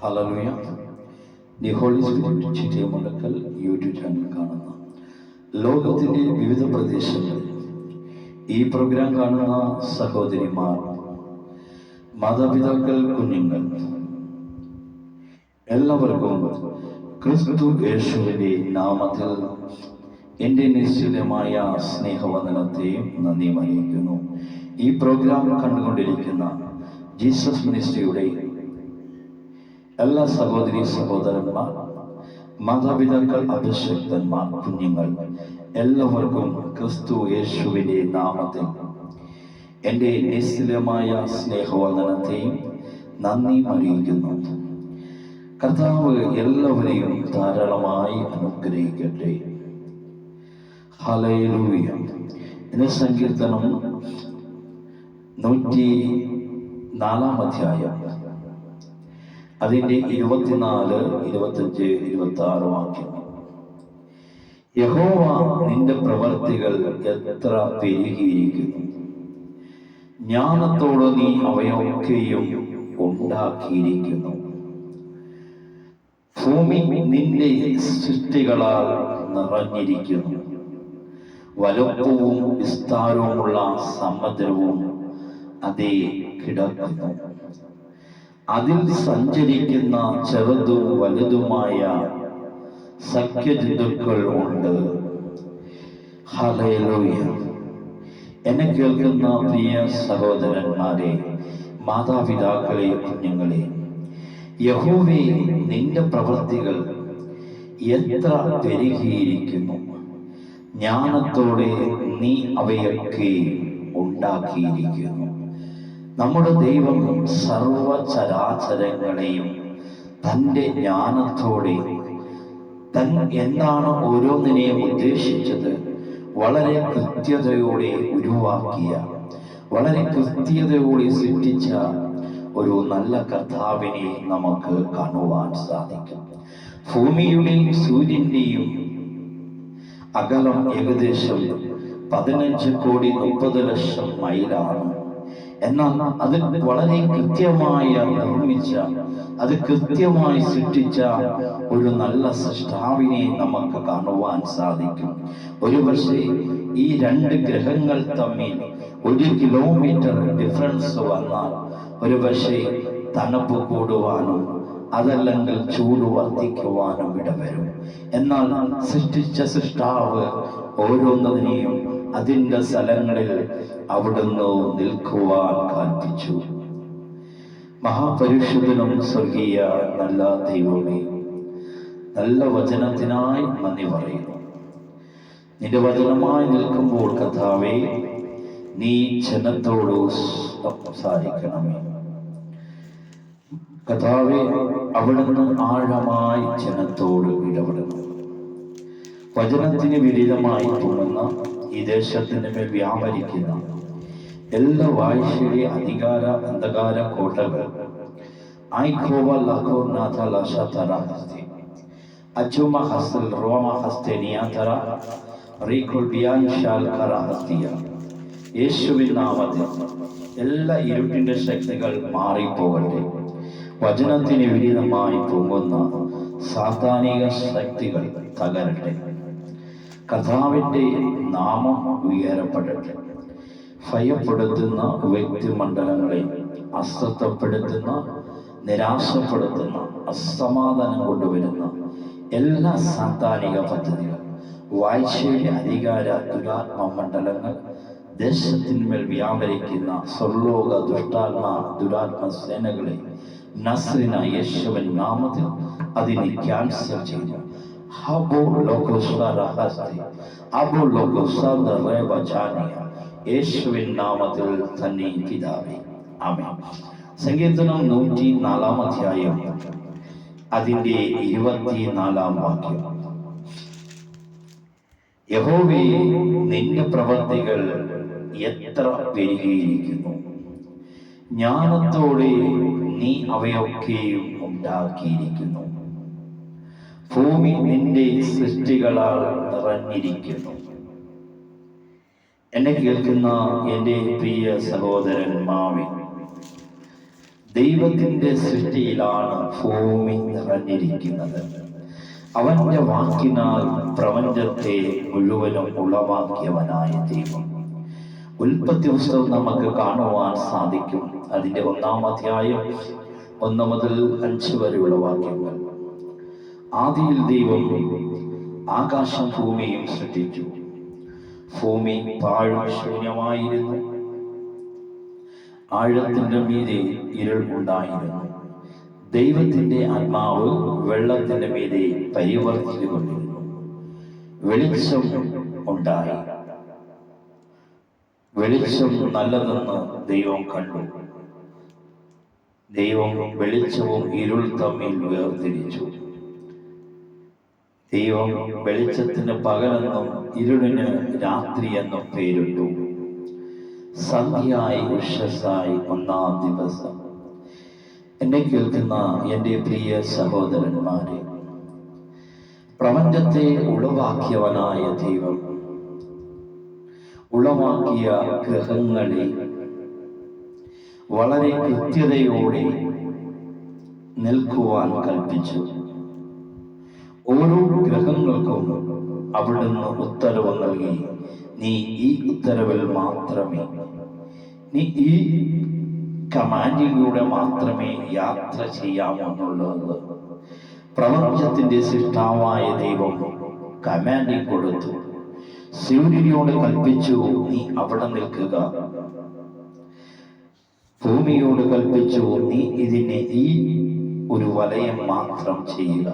Hallelujah the holy spirit ചിറ്റിയമുണ്ടക്കൽ YouTube channel കാണുന്ന ലോകത്തിന്റെ വിവിധ പ്രദേശങ്ങളിൽ ഈ പ്രോഗ്രാം കാണുന്ന സഹോദരിമാർ മാതാപിതാക്കൾ കുഞ്ഞുങ്ങൾ എല്ലാവർക്കും ക്രിസ്തു യേശുവിന്റെ നാമത്തിൽ എന്റെ നിശ്ചിതമായ സ്നേഹവന്ദനത്തെയും നന്ദിയും അറിയിക്കുന്നു. ഈ പ്രോഗ്രാം കണ്ടുകൊണ്ടിരിക്കുന്ന ജീസസ് മിനിസ്ട്രിയുടെ എല്ലാ സഹോദരി സഹോദരന്മാർ മാതാപിതാക്കൾ അഭിഷക്തന്മാർ കുഞ്ഞുങ്ങൾ എല്ലാവർക്കും ക്രിസ്തു യേശുവിന്റെ നാമത്തിൽ എന്റെ നിശ്ചലമായ സ്നേഹവന്ദനത്തെയും നന്ദി അറിയിക്കുന്നു. കർത്താവ് എല്ലാവരെയും ധാരാളമായി അനുഗ്രഹിക്കട്ടെ. ഹലയിലൂയ എന്ന സങ്കീർത്തനം നൂറ്റി നാലാം അധ്യായം. അതിന്റെ ഇരുപത്തിനാല് ഇരുപത്തഞ്ച് ഇരുപത്തി ആറ് വാക്യം. യഹോവ നിന്റെ പ്രവർത്തികൾ എത്ര പെരുകിയിരിക്കുന്നു. ജ്ഞാനത്തോട് നീ അവയൊക്കെയും ഉണ്ടാക്കിയിരിക്കുന്നു. ഭൂമി നിന്റെ സൃഷ്ടികളാൽ നിറഞ്ഞിരിക്കുന്നു. വലുപ്പവും വിസ്താരവുമുള്ള സമുദ്രവും അതേ കിടക്കുന്നു. അതിൽ സഞ്ചരിക്കുന്ന ചെറുതും വലുതുമായ സഖ്യജന്തുക്കൾ ഉണ്ട്. എന്നെ കേൾക്കുന്ന പ്രിയ സഹോദരന്മാരെ മാതാപിതാക്കളെ കുഞ്ഞുങ്ങളെ യഹോവേ നിന്റെ പ്രവൃത്തികൾ എത്ര പെരുകിയിരിക്കുന്നു. ജ്ഞാനത്തോടെ നീ അവയൊക്കെ ഉണ്ടാക്കിയിരിക്കുന്നു. നമ്മുടെ ദൈവം സർവചരാചരങ്ങളെയും തന്റെ ജ്ഞാനത്തോടെ തൻ എന്താണ് ഓരോന്നിനെയും ഉദ്ദേശിച്ചത് വളരെ കൃത്യതയോടെ ഉരുവാക്കിയ വളരെ കൃത്യതയോടെ സൃഷ്ടിച്ച ഒരു നല്ല കർത്താവിനെ നമുക്ക് കാണുവാൻ സാധിക്കും. ഭൂമിയുടെയും സൂര്യന്റെയും അകലം ഏകദേശം പതിനഞ്ച് കോടി മുപ്പത് ലക്ഷം മൈലാണ്. എന്നാൽ അത് വളരെ കൃത്യമായി നിർമ്മിച്ച അത് കൃത്യമായി സൃഷ്ടിച്ച ഒരു നല്ല സൃഷ്ടാവിനെ നമുക്ക് കാണുവാൻ സാധിക്കും. ഒരു പക്ഷേ ഈ രണ്ട് ഗ്രഹങ്ങൾ തമ്മിൽ ഒരു കിലോമീറ്റർ ഡിഫറൻസ് വന്നാൽ ഒരു പക്ഷേ തണുപ്പ് കൂടുവാനും അതല്ലെങ്കിൽ ചൂട് വർദ്ധിക്കുവാനും ഇടവരും എന്നാൽ സൃഷ്ടിച്ച സൃഷ്ടാവ് ഓരോന്നതിനെയും അതിന്റെ സ്ഥലങ്ങളിൽ അവിടുന്ന് നിൽക്കുവാൻ കാത്തിച്ചു. മഹാപരിഷുദ്ധനും സ്വർഗീയ നല്ല ദൈവമേ നല്ല വചനത്തിനായി നന്ദി പറയുന്നു. നിന്റെ വചനമായി നിൽക്കുമ്പോൾ കഥാവേ നീ ജനത്തോട് സംസാരിക്കണമേ. കഥാവെ അവിടുന്ന് ആഴമായി ജനത്തോട് ഇടപെടണം. വചനത്തിന് വിരുദ്ധമായി തോന്നുന്ന ഈ ദേശത്തിന് മേൽ വ്യാപരിക്കുന്ന. എല്ലാ വാഴ്ചയുടെ അധികാര അന്ധകാര കോട്ടകൾ. ഐഖോവ ലഖോർ നാഥ എല്ലാ ഇരുട്ടിന്റെ ശക്തികൾ മാറിപ്പോകട്ടെ. വചനത്തിന് വിപരീതമായി തൂങ്ങുന്ന സാത്താനിക ശക്തികൾ തകരട്ടെ. കഥാവിന്റെ നാമം ഉയരപ്പെടട്ടെ. ഭയപ്പെടുത്തുന്ന വ്യക്തിമണ്ഡലങ്ങളെ അസ്വസ്ഥപ്പെടുത്തുന്ന നിരാശപ്പെടുത്തുന്ന അസമാധാനം കൊണ്ടുവരുന്ന എല്ലാ സാത്താനിക പദ്ധതികൾ വാഴ്ചയുടെ അധികാര ദുരാത്മ മണ്ഡലങ്ങൾ ദേശത്തിന്മേൽ വ്യാപരിക്കുന്ന സ്വർലോക ദുഷ്ടാത്മ ദുരാത്മ സേനകളെ നസ്രിന യേശുവൻ നാമത്തിൽ അതിനെ ക്യാൻസൽ ചെയ്തു ഹബോ ലോകോസ്വരഹസ്തി അബോ ലോകോസ്വന്ത റേബചാനിയ യേശുവിൻ നാമത്തിൽ തന്നെ പിതാവേ ആമേൻ സങ്കീർത്തനം നൂറ്റി നാലാം അധ്യായം അതിന്റെ ഇരുപത്തിനാലാം വാക്യം യഹോവേ നിന്റെ പ്രവർത്തികൾ എത്ര പെരുകിയിരിക്കുന്നു ജ്ഞാനത്തോടെ നീ അവയൊക്കെയും ഉണ്ടാക്കിയിരിക്കുന്നു ഭൂമി നിന്റെ സൃഷ്ടികളാൽ നിറഞ്ഞിരിക്കുന്നു. എന്നെ കേൾക്കുന്ന എന്റെ പ്രിയ സഹോദരൻ മാവി ദൈവത്തിന്റെ സൃഷ്ടിയിലാണ് ഭൂമി നിറഞ്ഞിരിക്കുന്നത്. അവന്റെ വാക്കിനാൽ പ്രപഞ്ചത്തെ മുഴുവനും ഉളവാക്കിയവനായ ദൈവം. ഉൽപ്പത്തി പുസ്തകം നമുക്ക് കാണുവാൻ സാധിക്കും. അതിന്റെ ഒന്നാം അധ്യായം ഒന്ന് മുതൽ അഞ്ച് വരെയുള്ള വാക്യങ്ങൾ. ആദിയിൽ ദൈവം ആകാശം ഭൂമിയും സൃഷ്ടിച്ചു ഭൂമി പാഴും ശൂന്യമായിരുന്നു. ആഴത്തിന്റെ മീതെ ഇരുൾ ഉണ്ടായിരുന്നു. ദൈവത്തിന്റെ ആത്മാവ് വെള്ളത്തിന്റെ മീതെ പരിവർത്തിച്ചുകൊണ്ടിരുന്നു. വെളിച്ചം ഉണ്ടായി. വെളിച്ചം നല്ലതെന്ന് ദൈവം കണ്ടു. ദൈവം വെളിച്ചവും ഇരുൾ തമ്മിൽ വേർതിരിച്ചു. ദൈവം വെളിച്ചത്തിന് പകലെന്നും ഇരുളിന് രാത്രി എന്നും പേരിട്ടു. സന്ധ്യയായി ഉഷസായി ഒന്നാം ദിവസം. എന്നെ കേൾക്കുന്ന എന്റെ പ്രിയ സഹോദരന്മാരെ പ്രപഞ്ചത്തെ ഉളവാക്കിയവനായ ദൈവം ഉളവാക്കിയ ഗ്രഹങ്ങളെ വളരെ കൃത്യതയോടെ നിൽക്കുവാൻ കൽപ്പിച്ചു. ഓരോ ഗ്രഹങ്ങൾക്കും അവിടുന്ന് ഉത്തരവ് നൽകി. നീ ഈ ഉത്തരവിൽ മാത്രമേ നീ ഈ കമാൻഡിലൂടെ മാത്രമേ യാത്ര ചെയ്യാമെന്നുള്ളത് പ്രപഞ്ചത്തിന്റെ സൃഷ്ടാവായ ദൈവം കമാൻഡിങ് കൊടുത്തു. സൂര്യനോട് കൽപ്പിച്ചു നീ അവിടെ നിൽക്കുക. ഭൂമിയോട് കൽപ്പിച്ചു നീ ഇതിനെ ഈ വലയം മാത്രം ചെയ്യുക.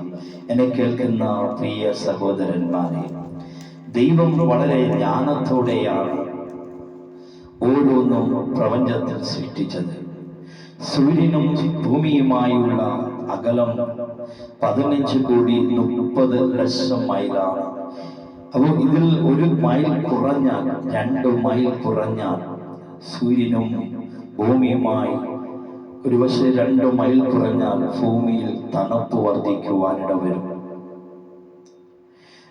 എന്നെ കേൾക്കുന്ന പ്രിയ സഹോദരന്മാരെ ദൈവം വളരെ ജ്ഞാനത്തോടെയാണ് ഓരോന്നും പ്രപഞ്ചത്തിൽ സൃഷ്ടിച്ചത്. സൂര്യനും ഭൂമിയുമായുള്ള അകലം പതിനഞ്ച് കോടി മുപ്പത് ലക്ഷം മൈലാണ്. അപ്പോൾ ഇതിൽ ഒരു മൈൽ കുറഞ്ഞാൽ രണ്ട് മൈൽ കുറഞ്ഞാൽ സൂര്യനും ഭൂമിയുമായി ഒരുപക്ഷെ രണ്ട് മൈൽ കുറഞ്ഞാൽ ഭൂമിയിൽ തണുപ്പ് വർദ്ധിക്കുവാനിട വരും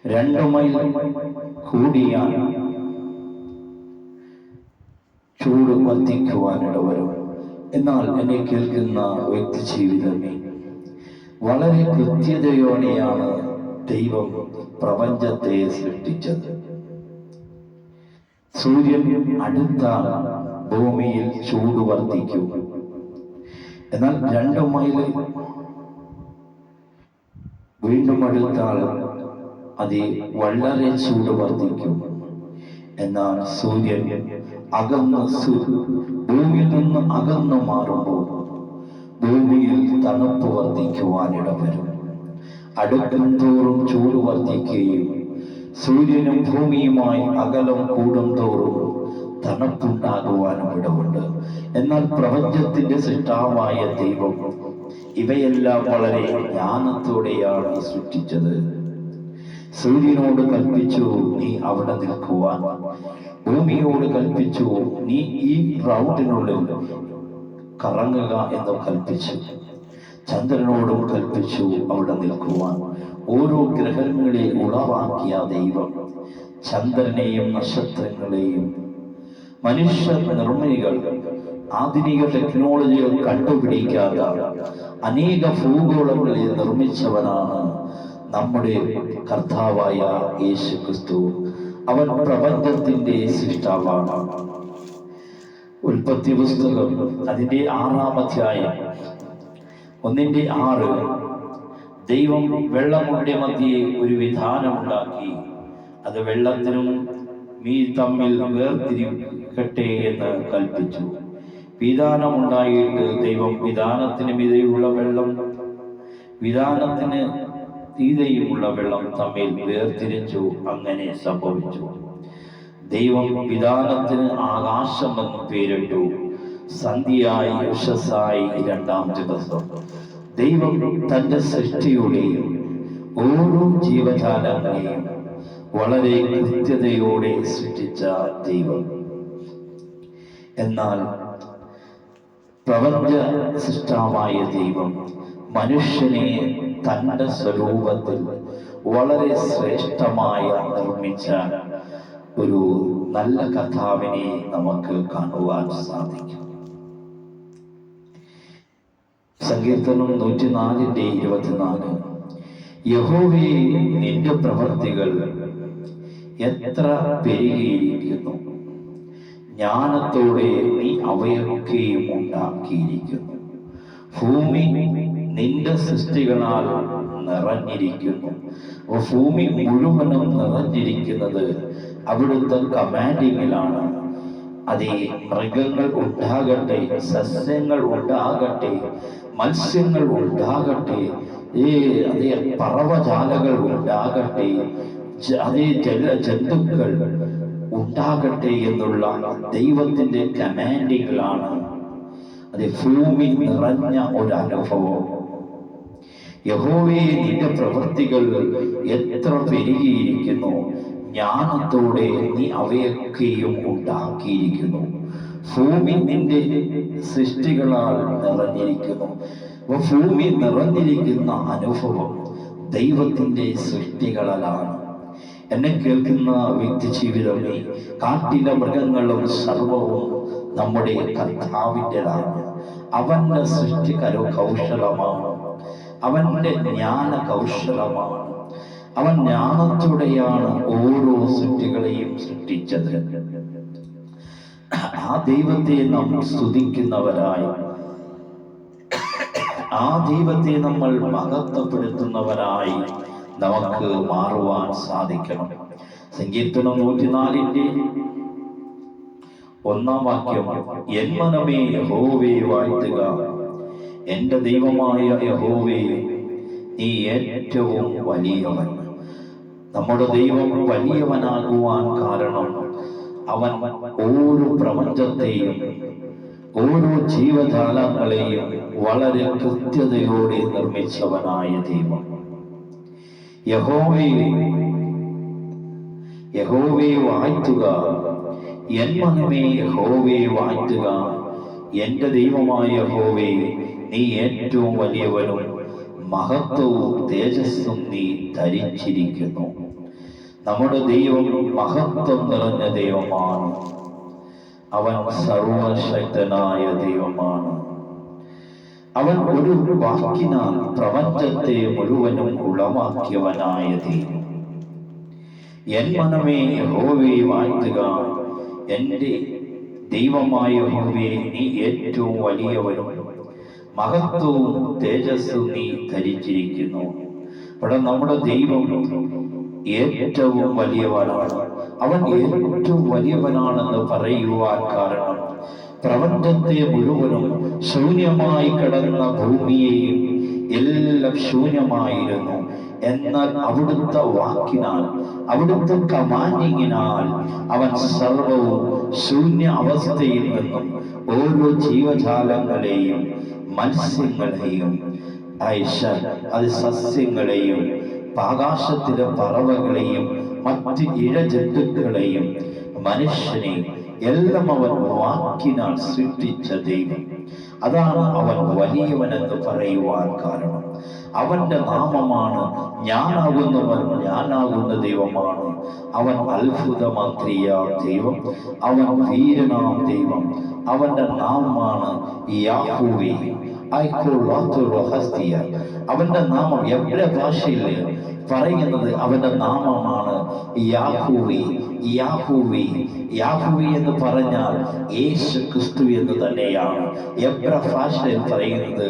രണ്ട് മൈൽ കൂടിയാൽ ചൂട് വർദ്ധിക്കുവാനിട വരും എന്നാൽ എന്നെ കേൾക്കുന്ന വ്യക്തി ജീവിതമേ വളരെ കൃത്യതയോടെയാണ് ദൈവം പ്രപഞ്ചത്തെ സൃഷ്ടിച്ചത്. സൂര്യൻ അടുത്താൽ ഭൂമിയിൽ ചൂട് വർദ്ധിക്കും. എന്നാൽ രണ്ട് മൈൽ വീണ്ടും അടുത്താൽ അത് വളരെ ചൂട് വർദ്ധിക്കും. എന്നാൽ സൂര്യൻ അകന്ന് ഭൂമിയിൽ നിന്ന് അകന്നു മാറുമ്പോൾ ഭൂമിയിൽ തണുപ്പ് വർദ്ധിക്കുവാനിട വരും. അടുക്കും തോറും ചൂട് വർദ്ധിക്കുകയും സൂര്യനും ഭൂമിയുമായി അകലം കൂടും തോറും തണുപ്പുണ്ടാകുവാനും ഇടമുണ്ട് എന്നാൽ പ്രപഞ്ചത്തിന്റെ സൃഷ്ടാവായ ദൈവം ഇവയെല്ലാം വളരെ ജ്ഞാനത്തോടെയാണ് സൃഷ്ടിച്ചത്. സൂര്യനോട് കൽപ്പിച്ചു നീ അവിടെ നിൽക്കുവാൻ. ഭൂമിയോട് കൽപ്പിച്ചു നീ ഈ റൗണ്ടിനുള്ളിൽ കറങ്ങുക എന്ന് കൽപ്പിച്ചു. ചന്ദ്രനോടും കൽപ്പിച്ചു അവിടെ നിൽക്കുവാൻ. ഓരോ ഗ്രഹങ്ങളെ ഉളവാക്കിയ ദൈവം ചന്ദ്രനെയും നക്ഷത്രങ്ങളെയും മനുഷ്യ നിർമ്മിതികൾ ആധുനിക ടെക്നോളജികൾ കണ്ടുപിടിക്കാത്ത അനേക ഭൂഗോളങ്ങളെ നിർമ്മിച്ചവനാണ് നമ്മുടെ കർത്താവായ യേശു ക്രിസ്തു അവൻ പ്രപഞ്ചത്തിന്റെ സൃഷ്ടാവാണ്. ഉൽപ്പത്തി പുസ്തകം അതിന്റെ ആറാം അധ്യായം ഒന്നിന്റെ ആറ്. ദൈവം വെള്ളങ്ങളുടെ മധ്യേ ഒരു വിധാനമുണ്ടാക്കി അത് വെള്ളത്തിനും മീ തമ്മിൽ വേർതിരിക്കട്ടെ എന്ന് കൽപ്പിച്ചു. വിധാനമുണ്ടായിട്ട് ദൈവം വിധാനത്തിന് മീതെയുള്ള വെള്ളം വിധാനത്തിന് തീതയുമുള്ള വെള്ളം തമ്മിൽ വേർതിരിച്ചു അങ്ങനെ സംഭവിച്ചു. ദൈവം വിധാനത്തിന് ആകാശം എന്ന് പേരിട്ടു. സന്ധ്യയായി യശസ്സായി രണ്ടാം ദിവസം. ദൈവം തന്റെ സൃഷ്ടിയുടെയും ഓരോ ജീവജാലങ്ങളെയും വളരെ കൃത്യതയോടെ സൃഷ്ടിച്ച ദൈവം. എന്നാൽ പ്രപഞ്ച സൃഷ്ടാവായ ദൈവം മനുഷ്യനെ തന്റെ സ്വരൂപത്തിൽ വളരെ ശ്രേഷ്ഠമായ നിർമ്മിച്ച ഒരു നല്ല കഥാവിനെ നമുക്ക് കാണുവാൻ സാധിക്കും. സങ്കീർത്തനം നൂറ്റിനാലിന്റെ ഇരുപത്തിനാല്. യഹോവേ നിന്റെ പ്രവർത്തികൾ എത്ര പെരുകിയിരിക്കുന്നു. ജ്ഞാനത്തോടെ നീ അവയൊക്കെയും ഉണ്ടാക്കിയിരിക്കുന്നു. ഭൂമി നിന്റെ സൃഷ്ടികളാൽ നിറഞ്ഞിരിക്കുന്നു. ഭൂമി മുഴുവനും നിറഞ്ഞിരിക്കുന്നത് അവിടുത്തെ കമാൻഡിങ്ങിലാണ്. അതേ മൃഗങ്ങൾ ഉണ്ടാകട്ടെ സസ്യങ്ങൾ ഉണ്ടാകട്ടെ മത്സ്യങ്ങൾ ഉണ്ടാകട്ടെ ഏ അതേ പറവജാലകൾ ഉണ്ടാകട്ടെ അതേ ജല ജന്തുക്കൾ ഉണ്ടാകട്ടെ എന്നുള്ള ദൈവത്തിന്റെ കമാൻഡിങ്ങളാണ് അത് ഭൂമി നിറഞ്ഞ ഒരു അനുഭവം യഹോവേ നിന്റെ പ്രവൃത്തികൾ എത്ര പെരുകിയിരിക്കുന്നു. ജ്ഞാനത്തോടെ നീ അവയൊക്കെയും ഉണ്ടാക്കിയിരിക്കുന്നു. ഭൂമി നിന്റെ സൃഷ്ടികളാൽ നിറഞ്ഞിരിക്കുന്നു. ഭൂമി നിറഞ്ഞിരിക്കുന്ന അനുഭവം ദൈവത്തിന്റെ സൃഷ്ടികളാലാണ്. എന്നെ കേൾക്കുന്ന വ്യക്തി ജീവിതം കാട്ടിലെ മൃഗങ്ങളും സർവവും നമ്മുടെ കർത്താവിന്റെതാണ് അവന്റെ സൃഷ്ടി കരോ കൗശലമാണ്. അവന്റെ ജ്ഞാന കൗശലമാണ്. അവൻ ജ്ഞാനത്തോടെയാണ് ഓരോ സൃഷ്ടികളെയും സൃഷ്ടിച്ചത്. ആ ദൈവത്തെ നാം സ്തുതിക്കുന്നവരായി. ആ ദൈവത്തെ നമ്മൾ മഹത്വപ്പെടുത്തുന്നവരായി. നമുക്ക് മാറുവാൻ സാധിക്കണം. സങ്കീർത്തനം നൂറ്റിനാലിന്റെ ഒന്നാം വാക്യം എൻ മനമേ യഹോവേ വാഴ്ത്തുക. എന്റെ ദൈവമായ യഹോവേ നീ ഏറ്റവും വലിയവൻ. നമ്മുടെ ദൈവം വലിയവനാകുവാൻ കാരണം അവൻ ഓരോ പ്രപഞ്ചത്തെയും ഓരോ ജീവജാലങ്ങളെയും വളരെ കൃത്യതയോടെ നിർമ്മിച്ചവനായ ദൈവം. യഹോവേ യഹോവേ വാഴ്ത്തുക. എൻ ദൈവമായ യഹോവേ നീ ഏറ്റവും വലിയവനും മഹത്വവും തേജസ്സും നീ ധരിച്ചിരിക്കുന്നു. നമ്മുടെ ദൈവം മഹത്വം നിറഞ്ഞ ദൈവമാണ്. അവൻ സർവശക്തനായ ദൈവമാണ്. അവൻ ഒരു വാക്കിനാൽ പ്രപഞ്ചത്തെ മുഴുവനും ഉളവാക്കിയവനായ ദൈവം എൻ മനമേ യഹോവേ വാഴ്ത്തുക. എന്റെ ദൈവമായ ഹോവേ നീ ഏറ്റവും വലിയവനും മഹത്വവും തേജസ്സും നീ ധരിച്ചിരിക്കുന്നു. ഇവിടെ നമ്മുടെ ദൈവം ഏറ്റവും വലിയവനാണ്. അവൻ ഏറ്റവും വലിയവനാണെന്ന് പറയുവാൻ കാരണം പ്രപഞ്ചത്തെ മുഴുവനും ശൂന്യമായി കിടന്ന ഭൂമിയെയും എല്ലാം ശൂന്യമായിരുന്നു. എന്നാൽ അവിടുത്തെ വാക്കിനാൽ അവിടുത്തെ കമാൻഡിങ്ങിനാൽ അവൻ സർവവും ശൂന്യ അവസ്ഥയിൽ നിന്നും ഓരോ ജീവജാലങ്ങളെയും മത്സ്യങ്ങളെയും ഐഷ അത് സസ്യങ്ങളെയും ആകാശത്തിലെ പറവകളെയും മറ്റ് ഇഴജന്തുക്കളെയും മനുഷ്യനെയും എല്ലാം അവൻ വാക്കിനാൽ സൃഷ്ടിച്ച ദൈവം. അതാണ് അവൻ വലിയവനെന്ന് പറയുവാൻ കാരണം. അവന്റെ നാമമാണ് ഞാനാകുന്നവൻ ഞാനാകുന്ന ദൈവമാണ്. അവൻ അത്ഭുതമാന്ത്രിയാം ദൈവം അവൻ വീരനാം ദൈവം. അവന്റെ നാമമാണ് അവന്റെ നാമം എവിടെ ഭാഷയിൽ പറയുന്നത് അവന്റെ നാമമാണ് യാഹൂവേ. യാഹൂവേ യാഹൂവി എന്ന് പറഞ്ഞാൽ യേശു ക്രിസ്തു എന്ന് തന്നെയാണ്. എബ്ര ഭാഷയിൽ പറയുന്നത്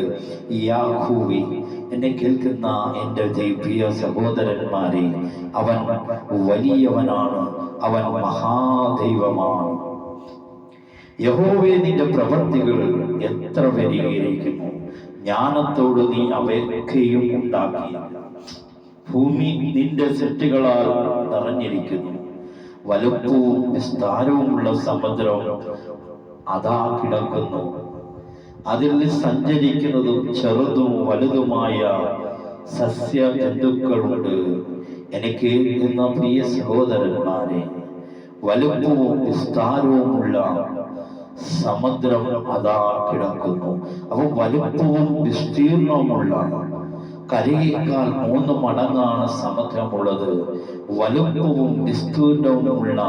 എന്നെ കേൾക്കുന്ന എന്റെ പ്രിയ സഹോദരന്മാരെ അവൻ വലിയവനാണ് അവൻ മഹാദൈവമാണ്. യഹോവേ നിന്റെ പ്രവൃത്തികൾ എത്ര വരികയിരിക്കുന്നു ജ്ഞാനത്തോട് നീ അവയൊക്കെയും ഉണ്ടാക്കി. ഭൂമി നിന്റെ സെറ്റുകളാൽ നിറഞ്ഞിരിക്കുന്നു. വലുപ്പവും വിസ്താരവുമുള്ള സമുദ്രം അതാ കിടക്കുന്നു. അതിൽ സഞ്ചരിക്കുന്നതും ചെറുതും വലുതുമായ സസ്യ ജന്തുക്കളുണ്ട് എനിക്ക് എന്ന പ്രിയ സഹോദരന്മാരെ വലുപ്പവും വിസ്താരവുമുള്ള സമുദ്രം അതാ കിടക്കുന്നു. അപ്പൊ വലുപ്പവും വിസ്തീർണവുമുള്ള കരയേക്കാൾ മൂന്ന് മടങ്ങാണ് സമുദ്രമുള്ളത് വലുപ്പവും വിസ്തീർണവുമുള്ള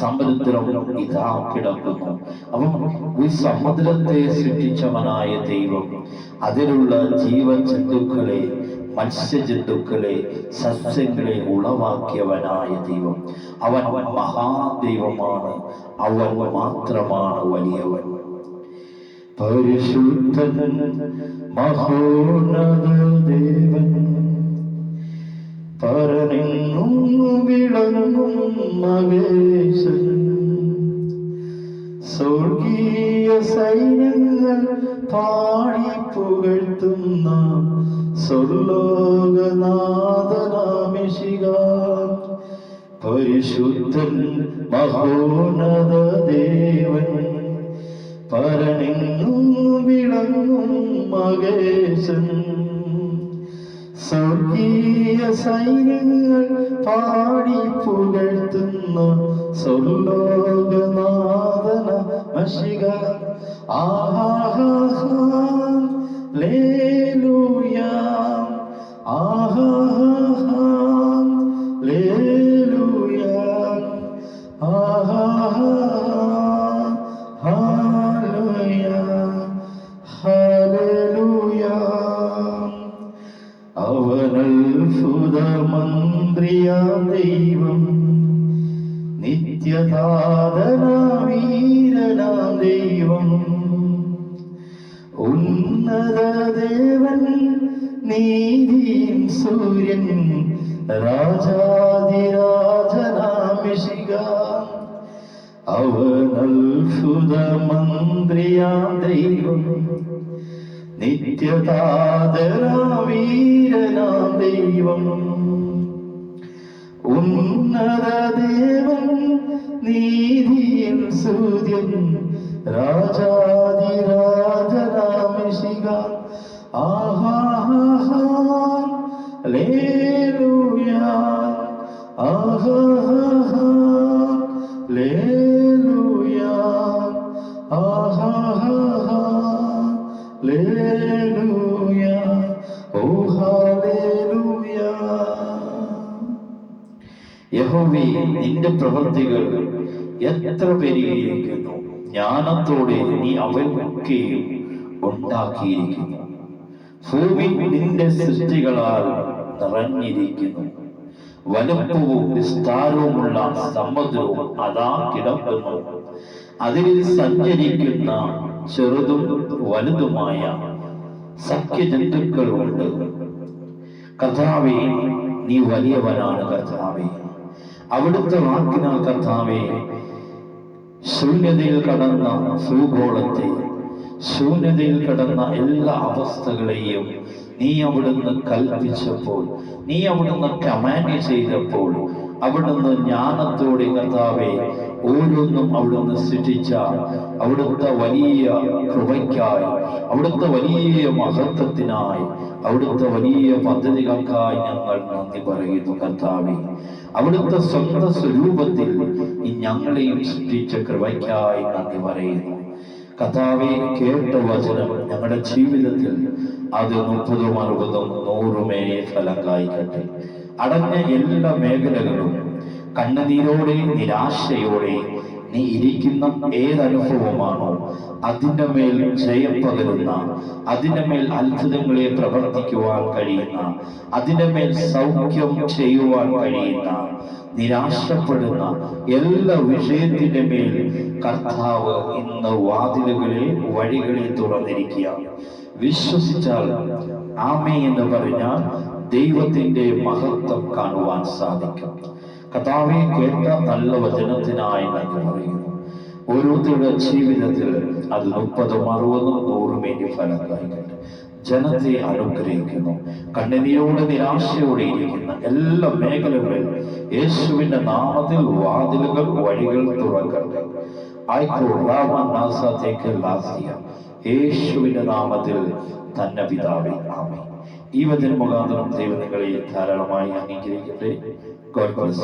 സമുദ്രം ഇതാ കിടക്കുന്നു. അപ്പം ഈ സമുദ്രത്തെ സൃഷ്ടിച്ചവനായ ദൈവം. അതിലുള്ള ജീവജന്തുക്കളെ മത്സ്യജന്തുക്കളെ സസ്യങ്ങളെ ഉളവാക്കിയവനായ ദൈവം. അവൻ മഹാദൈവമാണ്. അവൻ മാത്രമാണ് വലിയവൻ. പരിശുദ്ധൻ മഹോന്നത ദേവൻ പരനെങ്ങും വിളങ്ങും മകേശൻ സ്വർഗീയ സൈന്യങ്ങൾ പാടി പുകഴ്ത്തുന്ന സ്വർലോകനാഥനാമിഷിക പരിശുദ്ധൻ മഹോന്നത ദേവൻ പരനെങ്ങും വിളങ്ങും സൈന്യങ്ങൾ പാടി പുകഴ്ത്തുന്ന സ്വർലോകനാഥന മഷിക ആഹാ അവനത്ഭുതമന്ത്രിയ ദൈവം. നിത്യതാതരാവീരനാ ദൈവം. ഉന്നത ദേവൻ നീതിയൻ സൂര്യൻ രാജാതിരാജനാമിഷിക ആഹാ ലേലൂയ ആഹാ യഹോവേ നിന്റെ പ്രവൃത്തികൾ എത്ര പെരുകിയിരിക്കുന്നു ജ്ഞാനത്തോടെ നീ അവയൊക്കെയും ഉണ്ടാക്കിയിരിക്കുന്നു. ഭൂമി നിന്റെ സൃഷ്ടികളാൽ നിറഞ്ഞിരിക്കുന്നു. വലുപ്പവും വിസ്താരവുമുള്ള സമുദ്രവും അതാ കിടക്കുന്നു. അതിൽ സഞ്ചരിക്കുന്ന ചെറുതും വലുതുമായ സഖ്യജന്തുക്കളുണ്ട്. കർത്താവേ നീ വലിയവനാണ് കർത്താവേ. അവിടുത്തെ വാക്കിനാൽ കർത്താവേ ശൂന്യതയിൽ കടന്ന ഭൂഗോളത്തെ ശൂന്യതയിൽ കടന്ന എല്ലാ അവസ്ഥകളെയും നീ അവിടുന്ന് കൽപ്പിച്ചപ്പോൾ നീ അവിടുന്ന് കമാൻഡ് ചെയ്തപ്പോൾ അവിടുന്ന് ജ്ഞാനത്തോടെ കർത്താവെ ഓരോന്നും അവിടുന്ന് സൃഷ്ടിച്ച അവിടുത്തെ വലിയ കൃപയ്ക്കായി അവിടുത്തെ വലിയ മഹത്വത്തിനായി അവിടുത്തെ വലിയ പദ്ധതികൾക്കായി ഞങ്ങൾ നന്ദി പറയുന്നു കർത്താവെ. അവിടുത്തെ സ്വന്തം സ്വരൂപത്തിൽ ഞങ്ങളെയും സൃഷ്ടിച്ച കൃപയ്ക്കായി നന്ദി പറയുന്നു. കഥാവെ കേട്ട വചനം ഞങ്ങളുടെ ജീവിതത്തിൽ അത് മുപ്പതും അറുപതും നൂറുമേ ഫലം കായ്ക്കട്ടെ. അടഞ്ഞ എല്ലാ മേഖലകളും കണ്ണുനീരോടെ നിരാശയോടെ നീ ഇരിക്കുന്ന ഏതനുഭവമാണോ അതിന്റെ മേൽ ജയം പകരുന്ന അതിന്റെ മേൽ അത്ഭുതങ്ങളെ പ്രവർത്തിക്കുവാൻ കഴിയുന്ന അതിന്റെ മേൽ സൗഖ്യം ചെയ്യുവാൻ കഴിയുന്ന നിരാശപ്പെടുന്ന എല്ലാ വിഷയത്തിന്റെ മേൽ കർത്താവ് ഇന്ന് വാതിലുകളെ വഴികളെ തുറന്നിരിക്കുക. വിശ്വസിച്ചാൽ ആമേ എന്ന് പറഞ്ഞാൽ ദൈവത്തിന്റെ മഹത്വം കാണുവാൻ സാധിക്കും. കഥാവെ കേട്ട നല്ല വചനത്തിനായി നന്ദി പറയുന്നു. ഓരോരുത്തരുടെ ജീവിതത്തിൽ അത് മുപ്പതും അറുപതും നൂറും വേണ്ടി ഫലം കഴിക്കട്ടെ ജനത്തെ അനുഗ്രഹിക്കുന്നു. കണ്ണുനീരോടെ നിരാശയോടെ ഇരിക്കുന്ന എല്ലാ മേഖലകളിലും യേശുവിന്റെ നാമത്തിൽ വാതിലുകൾ വഴികൾ തുറക്കട്ടെ. യേശുവിന്റെ നാമത്തിൽ തന്നെ പിതാവേ ആമേ ഈ വചന മുഖാന്തരം ദൈവങ്ങളെ ധാരാളമായി അംഗീകരിക്കട്ടെ Corcos.